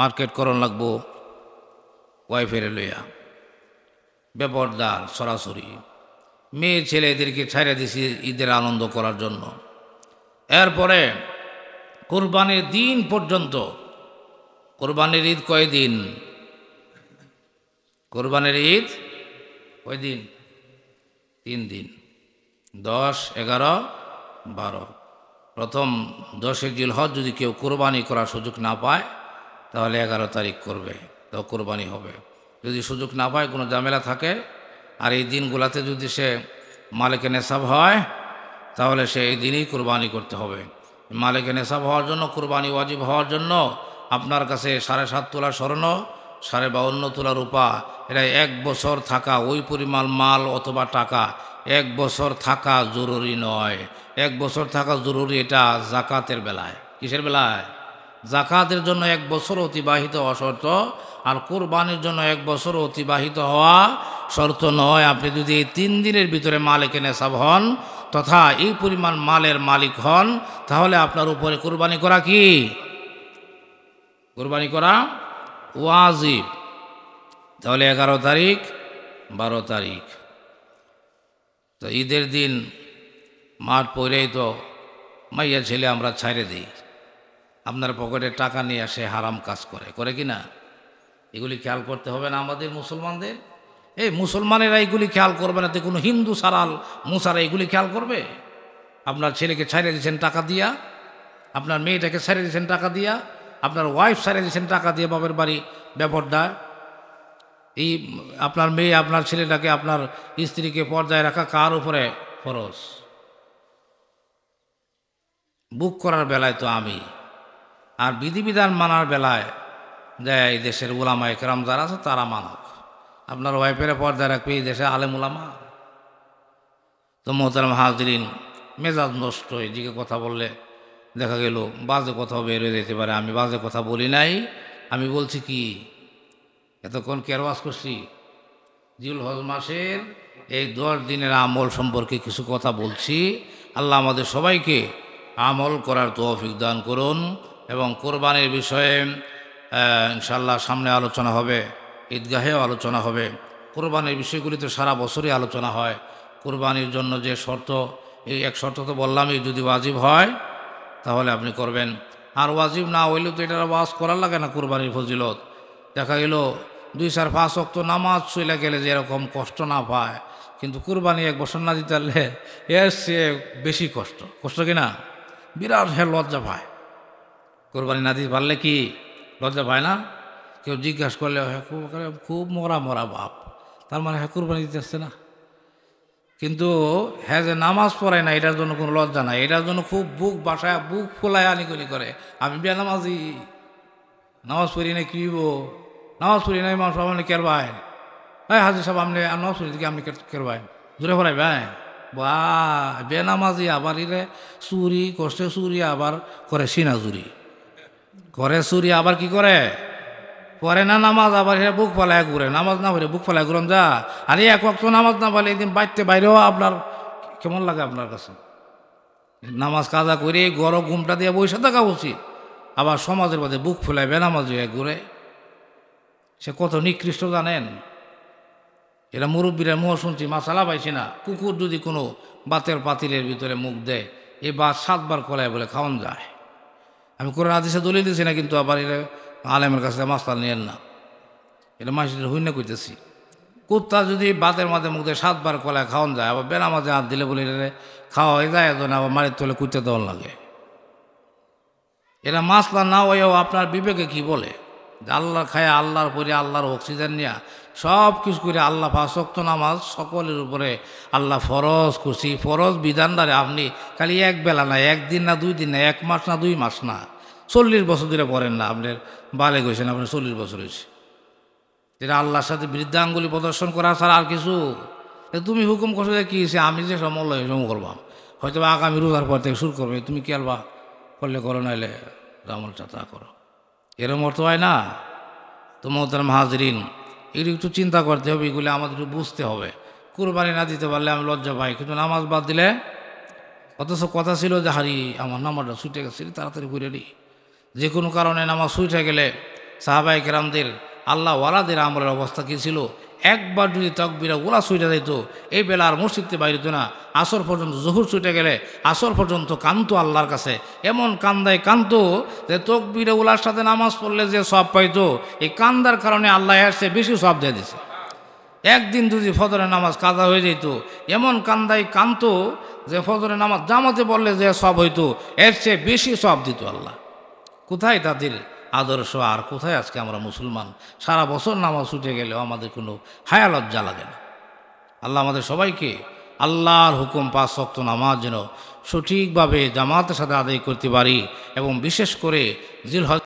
Market করণ লাগবো। ওয়াইফের লইয়া। বেপরদার সরাসরি। মেয়ে ছেলেদেরকে ছাইড়ে দিছি ঈদের আনন্দ করার জন্য। এরপরে কোরবানির দিন পর্যন্ত। কোরবানির ঈদ কয়দিন কোরবানির ঈদ কয়দিন তিন দিন। দশ, এগারো, বারো। প্রথম দশে জিলহজ যদি কেউ কোরবানি করার সুযোগ না পায় তাহলে এগারো তারিখ করবে, তো কোরবানি হবে। যদি সুযোগ না পায়, কোনো ঝামেলা থাকে, আর এই দিনগুলাতে যদি সে মালিকে নেশাব হয়, তাহলে সে এই দিনই কোরবানি করতে হবে। মালিকে নেশাব হওয়ার জন্য, কোরবানি ওয়াজিব হওয়ার জন্য আপনার কাছে সাড়ে সাত তোলা স্বর্ণ, সাড়ে বাউন্ন তোলা রূপা এটা এক বছর থাকা ওই পরিমাণ মাল অথবা টাকা, এক বছর থাকা জরুরি নয়। এক বছর থাকা জরুরি এটা জাকাতের বেলায়। কিসের বেলায়? জাকাতের জন্য এক বছর অতিবাহিত হওয়া শর্ত, আর কোরবানির জন্য এক বছর অতিবাহিত হওয়া শর্ত নয়। আপনি যদি এই তিন দিনের ভিতরে মালিক নেশাব হন, তথা এই পরিমাণ মালের মালিক হন, তাহলে আপনার উপরে কোরবানি করা কি? কোরবানি করা ওয়াজিব। তাহলে এগারো তারিখ, বারো তারিখ। তো ঈদের দিন মাঠ পড়েই তো মাইয়া ছেলে আমরা ছাইড়ে দিই। আপনার পকেটে টাকা নিয়ে আসে, হারাম কাজ করে। করে কি না? এগুলি খেয়াল করতে হবে না আমাদের মুসলমানদের। এই মুসলমানেরা এগুলি খেয়াল করবে না। তো কোনো হিন্দু সারাল, মুসারা এগুলি খেয়াল করবে? আপনার ছেলেকে ছাইড়ে দিয়েছেন টাকা দিয়া, আপনার মেয়েটাকে ছাইড়ে দিয়েছেন টাকা দিয়া, আপনার ওয়াইফ ছাইড়ে দিয়েছেন টাকা দিয়ে বাবার বাড়ি ব্যাপারটা এই আপনার মেয়ে, আপনার ছেলেটাকে আপনার স্ত্রীকে পর্যায়ে রাখা কার উপরে ফরজ? বুক করার বেলায় তো আমি। আর বিধিবিধান মানার বেলায় যে এই দেশের ওলামা একরাম যারা আছে তারা মানক আপনার ওয়াইফের পর্দায় রাখবে এই দেশে আলেম ওলামা তো মোহতারাম হাজরিন, মেজাজ নষ্ট এদিকে কথা বললে দেখা গেল বাজে কথাও বের হয়ে যেতে পারে। আমি বাজে কথা বলি নাই, আমি বলছি কি, এতক্ষণ কেরওয়াজ করছি? জিউল হজ মাসের এই দশ দিনের আমল সম্পর্কে কিছু কথা বলছি। আল্লাহ আমাদের সবাইকে আমল করার তৌফিক দান করুন। এবং কোরবানির বিষয়ে ইনশাল্লাহ সামনে আলোচনা হবে, ঈদগাহেও আলোচনা হবে। কোরবানির বিষয়গুলি তো সারা বছরই আলোচনা হয়। কোরবানির জন্য যে শর্ত, এই এক শর্ত তো বললামই, যদি ওয়াজিব হয়, তাহলে আপনি করবেন। আর ওয়াজিব না হইলেও তো এটার ওয়াজ করার লাগে না কোরবানির ফজিলত। দেখা গেল, দুই চার পাঁচ অক্ত নামাজ চলে গেলে যে এরকম কষ্ট না পায়। কিন্তু কুরবানি এক বছর না দিতে পারলে, এর সে বেশি কষ্ট। কষ্ট কি না? বিরাট হে লজ্জা পায়। কোরবানি না দিতে পারলে কি লজ্জা পায় না? কেউ জিজ্ঞাসা করলে হ্যাঁ খুব মরা মরা বাপ। তার মানে হ্যাঁ কোরবানি দিতে আসছে না। কিন্তু হ্যাঁ যে নামাজ পড়ায় না, এটার জন্য কোনো লজ্জা নাই। এটার জন্য খুব বুক বাসায়, বুক ফোলায় আনিগুলি করে। আমি বিয়া নামাজি। নামাজ পড়ি না কি হইব? নামাজ পড়ি নাই, মানুষ আপনি কেরবাই হ্যাঁ হাজির সাহেব, আপনি নামাজ পড়ি থেকে আপনি কেরবাই দূরে পড়াই ভাই। বা বে নামাজি, আবার ইরে চুরি, কষ্টে চুরি, আবার করে সিনা চুরি। করে চুরি, আবার কি করে? পরে না নামাজ, আবার হেরা বুক ফলায় ঘুরে। নামাজ না পড়ে বুক ফলায় ঘুরন যা। আর এক অক্ত নামাজ না পালে একদিন বাইতে বাইরেও আপনার কেমন লাগে আপনার কাছে? নামাজ কাজা করে গড় ঘুমটা দিয়ে বসে থাকা উচিত। আবার সমাজের মধ্যে বুক ফুলায়, বেনামাজ ঘুরে। সে কত নিকৃষ্ট জানেন? এরা মুরব্বীরা মুহ শুনছি, মাসালা পাইছি না। কুকুর যদি কোনো বাতের পাতিলের ভিতরে মুখ দেয়, এ বা সাতবার কলায় বলে খাওয়ান যায়। আমি কোরআন আদিসে দলিল দিছি না, কিন্তু আবার এটা আলেমের কাছে মাস্তাল নিয়েন না। এটা মাসিদের হইন না কইতেছি। কুত্তা যদি বাতের মাঝে মুখ সাতবার কলায় খাওয়ান যায়, আবার বেলা মাঝে হাত দিলে বলে এটা খাওয়া হয়ে যায় এজন আবার মারির তোলে কুত্তে দেওয়ার লাগে। এরা মাসলা না হয়েও আপনার বিবেকে কি বলে? যে আল্লাহ খায় আল্লাহর পরে আল্লাহর অক্সিজেন নিয়ে সব কিছু করে আল্লাহ ফাঁসক্ত নামাজ সকলের উপরে আল্লাহ ফরজ খুশি ফরজ বিধানদারে আপনি খালি এক বেলা না একদিন না, দুই দিন না, এক মাস না, দুই মাস না, চল্লিশ বছর ধরে পড়েন না আপনার বালে গেছেন, আপনার চল্লিশ বছর হয়েছে। যেটা আল্লাহর সাথে বৃদ্ধাঙ্গুলি প্রদর্শন করা ছাড়া আর কিছু? তুমি হুকুম করছ যে কি আমি যে সমল সম করবাম। হয়তো আগামী রোজার পর থেকে শুরু করবে, তুমি কি আলবা? করলে করো, নাইলে আমলটা তা করো। এরম অর্থ হয় না। তো মোহতারাম হাজরিন এগুলো একটু চিন্তা করতে হবে, এগুলি আমাদের একটু বুঝতে হবে। কুরবানি না দিতে পারলে আমি লজ্জা পাই, কিন্তু নামাজ বাদ দিলে অথচ কথা ছিল যে, হারি, আমার নামাজটা ছুটে গেছে তাড়াতাড়ি ঘুরে নিই। যে কোনো কারণে নামাজ ছুটে গেলে সাহাবাই কেরামদের আল্লাহ ওয়ালাদের আমলের অবস্থা কী ছিল? একবার যদি তকবিরা ওলা ছুটে যেত এই বেলা আর মসজিদতে বাইরিত না। আসর পর্যন্ত জহুর ছুটে গেলে আসর পর্যন্ত কান্ত আল্লাহর কাছে। এমন কান্দায় কান্ত যে তকবিরা ওলার সাথে নামাজ পড়লে যে সব পাইতো, এই কান্দার কারণে আল্লাহ এসে বেশি সব দিয়ে দিছে। একদিন যদি ফজরের নামাজ কাদা হয়ে যেত এমন কান্দায় কান্ত যে ফজরের নামাজ জামাতে বললে যে সব হইতো, এর চেয়ে বেশি সব দিত আল্লাহ। কোথায় তাদের আদর্শ, আর কোথায় আজকে আমরা মুসলমান? সারা বছর নামাজ ছুটে গেলেও আমাদের কোনো হায়া লজ্জা লাগে না। আল্লাহ আমাদের সবাইকে আল্লাহর হুকুম, পাঁচ শক্ত নামাজ যেন সঠিকভাবে জামাতের সাথে আদায় করতে পারি এবং বিশেষ করে জিল হজ